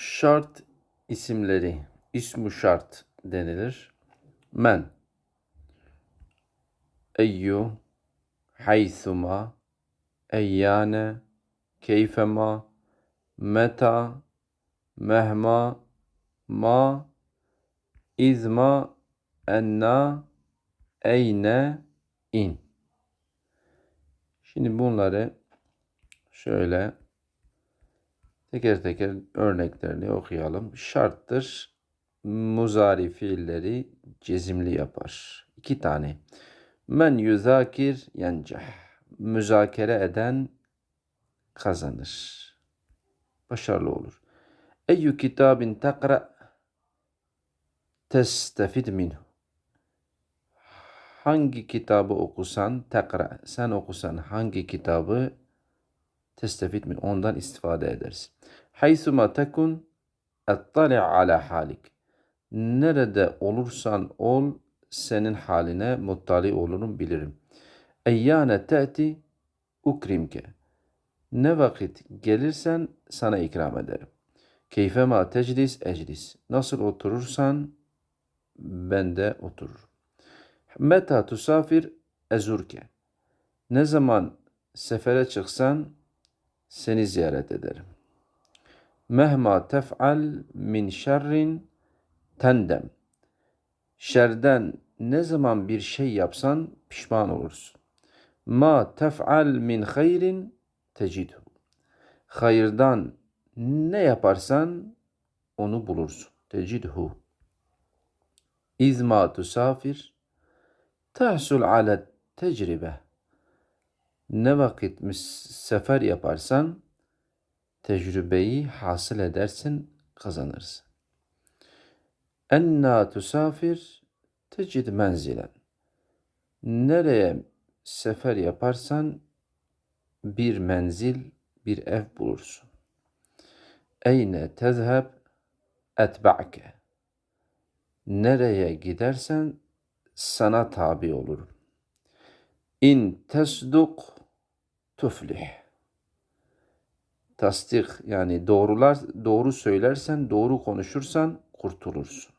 Şart isimleri, ismu şart denilir. Men, eyyü, haythuma, eyyane, keyfema, meta, mehma, ma, izma, enna, eyne, in. Şimdi bunları şöyle teker teker örneklerini okuyalım. Şarttır. Muzari fiilleri cezimli yapar. İki tane. Men yuzakir yenceh. Müzakere eden kazanır. Başarılı olur. Eyyü kitabin takra testefid minhu. Hangi kitabı okusan, tekra, sen okusan hangi kitabı testefid min, ondan istifade edersin. Haysuma tekun ettali ala halik. Nerede olursan ol, senin haline muttali olurum, bilirim. Eyyane te'ti ukrimke. Ne vakit gelirsen sana ikram ederim. Keyfema teclis eclis. Nasıl oturursan ben de otururum. Meta tusafir ezurke. Ne zaman sefere çıksan seni ziyaret ederim. Mehma tef'al min şerrin tendem. Şerden ne zaman bir şey yapsan pişman olursun. Ma tef'al min hayrin tecidhu. Hayırdan ne yaparsan onu bulursun. Tecidhu. İzma tusafir tahsul ala tecrübe. Ne vakit sefer yaparsan tecrübeyi hasıl edersin, kazanırsın. Enna tusafir tecid menzilen. Nereye sefer yaparsan bir menzil, bir ev bulursun. Eyne tezheb etba'ke. Nereye gidersen sana tabi olurum. İn tesduk tuflih. Tasdik yani doğrular doğru söylersen, doğru konuşursan kurtulursun.